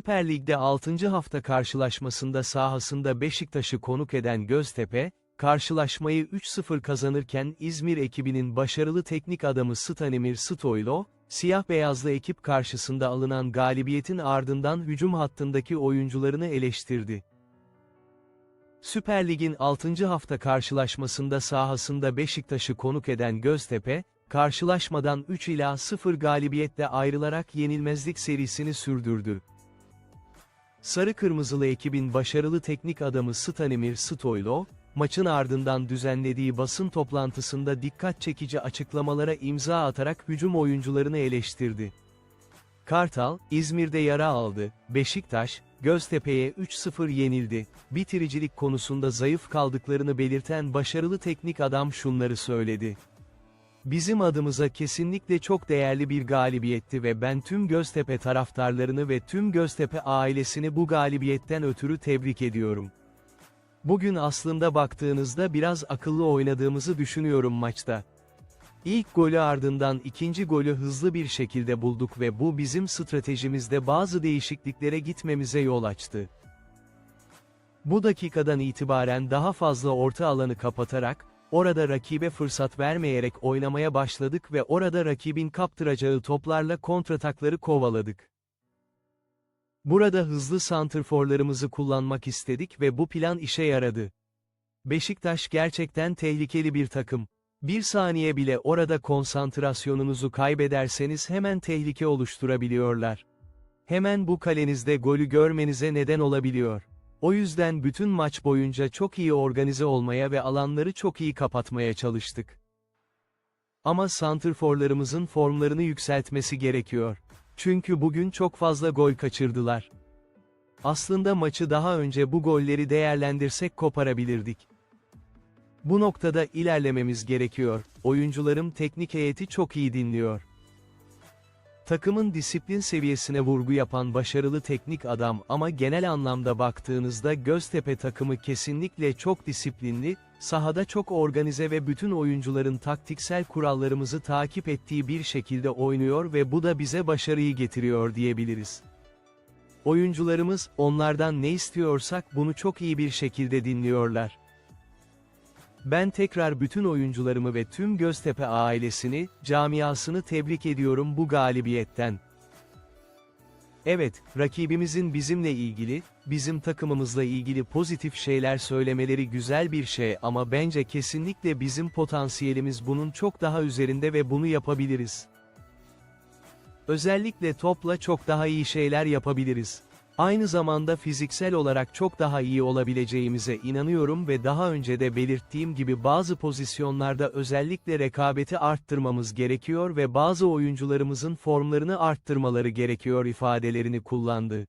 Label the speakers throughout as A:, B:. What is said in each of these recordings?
A: Süper Lig'de 6. hafta karşılaşmasında sahasında Beşiktaş'ı konuk eden Göztepe, karşılaşmayı 3-0 kazanırken İzmir ekibinin başarılı teknik adamı Stanimir Stoylo, siyah-beyazlı ekip karşısında alınan galibiyetin ardından hücum hattındaki oyuncularını eleştirdi. Süper Lig'in 6. hafta karşılaşmasında sahasında Beşiktaş'ı konuk eden Göztepe, karşılaşmadan 3 ila 0 galibiyetle ayrılarak yenilmezlik serisini sürdürdü. Sarı Kırmızılı ekibin başarılı teknik adamı Stanimir Stoylo, maçın ardından düzenlediği basın toplantısında dikkat çekici açıklamalara imza atarak hücum oyuncularını eleştirdi. Kartal, İzmir'de yara aldı, Beşiktaş, Göztepe'ye 3-0 yenildi, bitiricilik konusunda zayıf kaldıklarını belirten başarılı teknik adam şunları söyledi. Bizim adımıza kesinlikle çok değerli bir galibiyetti ve ben tüm Göztepe taraftarlarını ve tüm Göztepe ailesini bu galibiyetten ötürü tebrik ediyorum. Bugün aslında baktığınızda biraz akıllı oynadığımızı düşünüyorum maçta. İlk golü ardından ikinci golü hızlı bir şekilde bulduk ve bu bizim stratejimizde bazı değişikliklere gitmemize yol açtı. Bu dakikadan itibaren daha fazla orta alanı kapatarak, orada rakibe fırsat vermeyerek oynamaya başladık ve orada rakibin kaptıracağı toplarla kontratakları kovaladık. Burada hızlı santrforlarımızı kullanmak istedik ve bu plan işe yaradı. Beşiktaş gerçekten tehlikeli bir takım. Bir saniye bile orada konsantrasyonunuzu kaybederseniz hemen tehlike oluşturabiliyorlar. Hemen bu kalenizde golü görmenize neden olabiliyor. O yüzden bütün maç boyunca çok iyi organize olmaya ve alanları çok iyi kapatmaya çalıştık. Ama santrforlarımızın formlarını yükseltmesi gerekiyor. Çünkü bugün çok fazla gol kaçırdılar. Aslında maçı daha önce bu golleri değerlendirsek koparabilirdik. Bu noktada ilerlememiz gerekiyor. Oyuncularım teknik heyeti çok iyi dinliyor. Takımın disiplin seviyesine vurgu yapan başarılı teknik adam ama genel anlamda baktığınızda Göztepe takımı kesinlikle çok disiplinli, sahada çok organize ve bütün oyuncuların taktiksel kurallarımızı takip ettiği bir şekilde oynuyor ve bu da bize başarıyı getiriyor diyebiliriz. Oyuncularımız, onlardan ne istiyorsak bunu çok iyi bir şekilde dinliyorlar. Ben tekrar bütün oyuncularımı ve tüm Göztepe ailesini, camiasını tebrik ediyorum bu galibiyetten. Evet, rakibimizin bizimle ilgili, bizim takımımızla ilgili pozitif şeyler söylemeleri güzel bir şey ama bence kesinlikle bizim potansiyelimiz bunun çok daha üzerinde ve bunu yapabiliriz. Özellikle topla çok daha iyi şeyler yapabiliriz. Aynı zamanda fiziksel olarak çok daha iyi olabileceğimize inanıyorum ve daha önce de belirttiğim gibi bazı pozisyonlarda özellikle rekabeti arttırmamız gerekiyor ve bazı oyuncularımızın formlarını arttırmaları gerekiyor ifadelerini kullandı.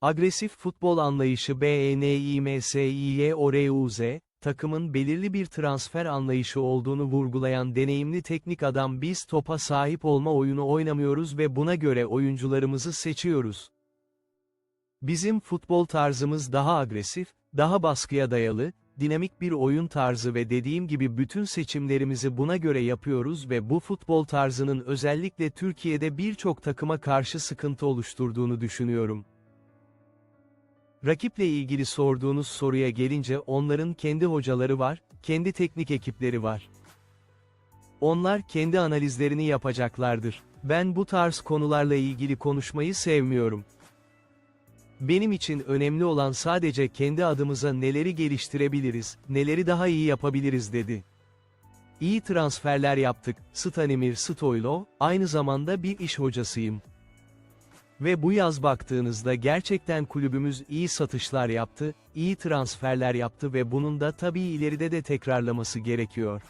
A: Agresif futbol anlayışı E BENİMSİYORUZ, takımın belirli bir transfer anlayışı olduğunu vurgulayan deneyimli teknik adam biz topa sahip olma oyunu oynamıyoruz ve buna göre oyuncularımızı seçiyoruz. Bizim futbol tarzımız daha agresif, daha baskıya dayalı, dinamik bir oyun tarzı ve dediğim gibi bütün seçimlerimizi buna göre yapıyoruz ve bu futbol tarzının özellikle Türkiye'de birçok takıma karşı sıkıntı oluşturduğunu düşünüyorum. Rakiple ilgili sorduğunuz soruya gelince onların kendi hocaları var, kendi teknik ekipleri var. Onlar kendi analizlerini yapacaklardır. Ben bu tarz konularla ilgili konuşmayı sevmiyorum. Benim için önemli olan sadece kendi adımıza neleri geliştirebiliriz, neleri daha iyi yapabiliriz dedi. İyi transferler yaptık, Stanimir Stoylo, aynı zamanda bir iş hocasıyım. Ve bu yaz baktığınızda gerçekten kulübümüz iyi satışlar yaptı, iyi transferler yaptı ve bunun da tabii ileride de tekrarlaması gerekiyor.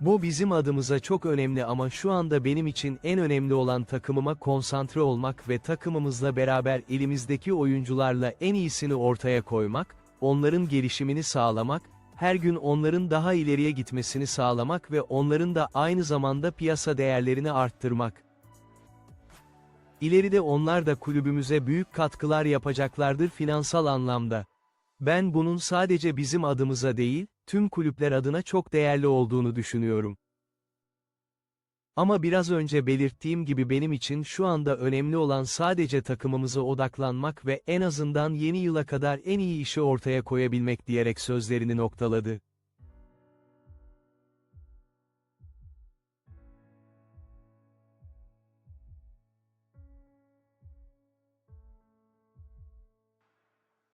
A: Bu bizim adımıza çok önemli ama şu anda benim için en önemli olan takımıma konsantre olmak ve takımımızla beraber elimizdeki oyuncularla en iyisini ortaya koymak, onların gelişimini sağlamak, her gün onların daha ileriye gitmesini sağlamak ve onların da aynı zamanda piyasa değerlerini arttırmak. İleride onlar da kulübümüze büyük katkılar yapacaklardır finansal anlamda. Ben bunun sadece bizim adımıza değil, tüm kulüpler adına çok değerli olduğunu düşünüyorum. Ama biraz önce belirttiğim gibi benim için şu anda önemli olan sadece takımımıza odaklanmak ve en azından yeni yıla kadar en iyi işi ortaya koyabilmek diyerek sözlerini noktaladı.